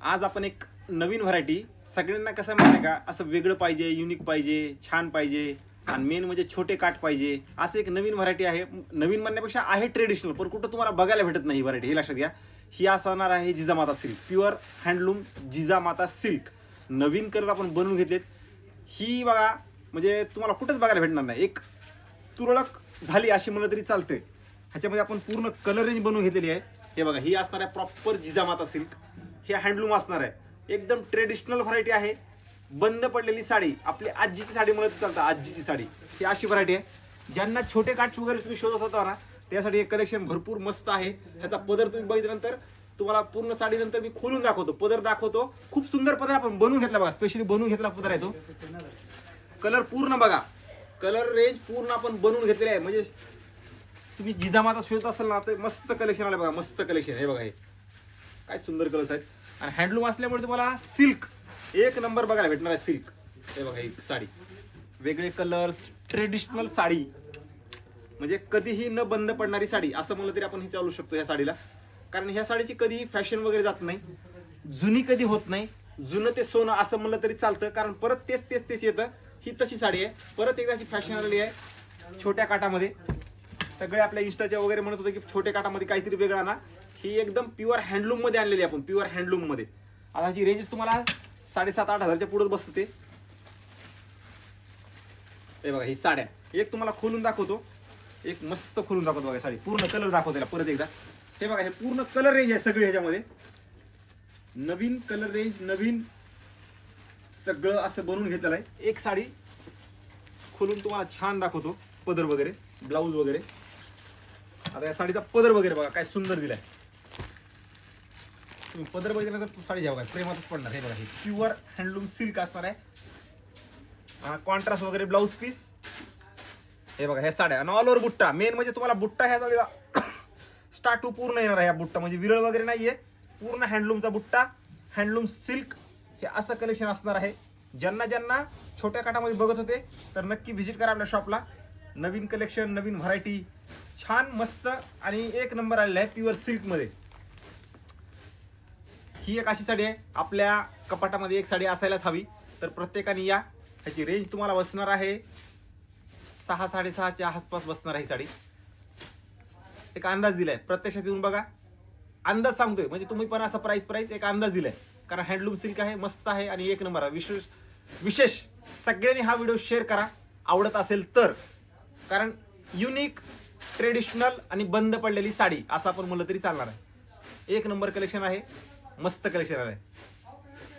आज आपण एक नवीन व्हरायटी सगळ्यांना कसं आहे माहिती आहे का? असं वेगळं पाहिजे युनिक पाहिजे छान पाहिजे आणि मेन म्हणजे छोटे काठ पाहिजे असं एक नवीन व्हरायटी आहे. नवीन म्हणण्यापेक्षा आहे ट्रेडिशनल पण कुठं तुम्हाला बघायला भेटत नाही ही व्हरायटी हे लक्षात घ्या. ही असणार आहे Jijamata silk pure handloom Jijamata silk नवीन कलर आपण बनवून घेतलेत. ही बघा म्हणजे तुम्हाला कुठंच बघायला भेटणार नाही. एक तुरळक झाली अशी म्हणलं तरी चालते ह्याच्यामध्ये आपण पूर्ण कलर रेंज बनवून घेतलेली आहे. हे बघा ही असणार आहे प्रॉपर जिजामाता सिल्क हे हँडलूम असणार आहे. एकदम ट्रेडिशनल व्हरायटी आहे. बंद पडलेली साडी आपली आजीची साडी म्हणत चालतं आजीची साडी. ही अशी व्हरायटी आहे. ज्यांना छोटे काठ वगैरे तुम्ही शोधत होता ना त्यासाठी हे कलेक्शन भरपूर मस्त आहे. ह्याचा पदर तुम्ही बघितल्यानंतर तुम्हाला पूर्ण साडी नंतर मी खोलून दाखवतो. पदर दाखवतो. खूप सुंदर पदर आपण बनवून घेतला बघा. स्पेशली बनवून घेतला पदर आहे तो. कलर पूर्ण बघा. कलर रेंज पूर्ण आपण बनवून घेतलेले आहे. म्हणजे तुम्ही जिजामाता शोधत असाल ना तर मस्त कलेक्शन आलं बघा. मस्त कलेक्शन हे बघा हे. काय सुंदर कलर्स आहेत. आणि हँडलूम असल्यामुळे तुम्हाला सिल्क एक नंबर बघायला भेटणार आहे सिल्क हे बघा ही साडी. वेगळे कलर्स ट्रेडिशनल साडी. म्हणजे कधीही न बंद पडणारी साडी असं म्हणलं तरी आपण ही चालू शकतो ह्या साडीला. कारण ह्या साडीची कधीही फॅशन वगैरे जात नाही. जुनी कधी होत नाही. जुनं ते सोनं असं म्हणलं तरी चालतं. कारण परत तेच तेच तेच येतं. ही तशी साडी आहे. परत एकदाची फॅशन आलेली आहे. छोट्या काठामध्ये. सगळे आपल्या इंस्टाच्या वगैरे म्हणत होते की छोट्या काठामध्ये काहीतरी वेगळा ना ही एकदम प्युअर हँडलूममध्ये आणलेली आहे आपण प्युअर हँडलूममध्ये. आता ह्याची रेंज तुम्हाला साडेसात आठ हजारच्या पुढे बसते. हे बघा ही साड्या. एक तुम्हाला खोलून दाखवतो. एक मस्त खोलून दाखवतो बघा साडी. पूर्ण कलर दाखवतो त्याला परत एकदा. हे बघा हे पूर्ण कलर रेंज आहे सगळी ह्याच्यामध्ये. नवीन कलर रेंज नवीन सगळं असं बनवून घेतलेलं आहे. एक साडी खोलून तुम्हाला छान दाखवतो. पदर वगैरे ब्लाऊज वगैरे. आता या साडीचा पदर वगैरे बघा काय सुंदर दिलाय. तुम्ही पदर बघितल्यानंतर तर साडी घ्या काय प्रेमातच पडणार हे बघा हे प्युअर हँडलूम सिल्क असणार आहे. कॉन्ट्रास्ट वगैरे ब्लाऊज पीस हे बघा ह्या साड्या. आणि ऑल ओव्हर बुट्टा. मेन म्हणजे तुम्हाला बुट्टा ह्या साडीला स्टार्टू पूर्ण येणार आहे ह्या बुट्टा. म्हणजे विरळ वगैरे नाहीये. पूर्ण हँडलूमचा बुट्टा हँडलूम सिल्क हे असं कलेक्शन असणार आहे. ज्यांना ज्यांना छोट्या काठामध्ये बघत होते तर नक्की व्हिजिट करा आपल्या शॉपला नवीन कलेक्शन नवीन व्हरायटी छान मस्त आणि एक नंबर आलेला आहे प्युअर सिल्कमध्ये ही एक अशी साडी आहे. आपल्या कपाटामध्ये एक साडी असायलाच हवी. तर प्रत्येकाने या. ह्याची रेंज तुम्हाला बसणार आहे. सहा साडेसहाच्या आसपास बसणार आहे ही साडी. एक अंदाज दिलाय. प्रत्यक्षात येऊन बघा. अंदाज सांगतोय. म्हणजे तुम्ही पण असा प्राईस प्राईस एक अंदाज दिलाय. कारण हँडलूम सिल्क आहे मस्त आहे आणि एक नंबर आहे. विशेष विशेष सगळ्यांनी हा व्हिडिओ शेअर करा. आवडत असेल तर. कारण युनिक ट्रेडिशनल आणि बंद पडलेली साडी असं आपण म्हणलं तरी चालणार आहे. एक नंबर कलेक्शन आहे. मस्त कलेक्शन आहे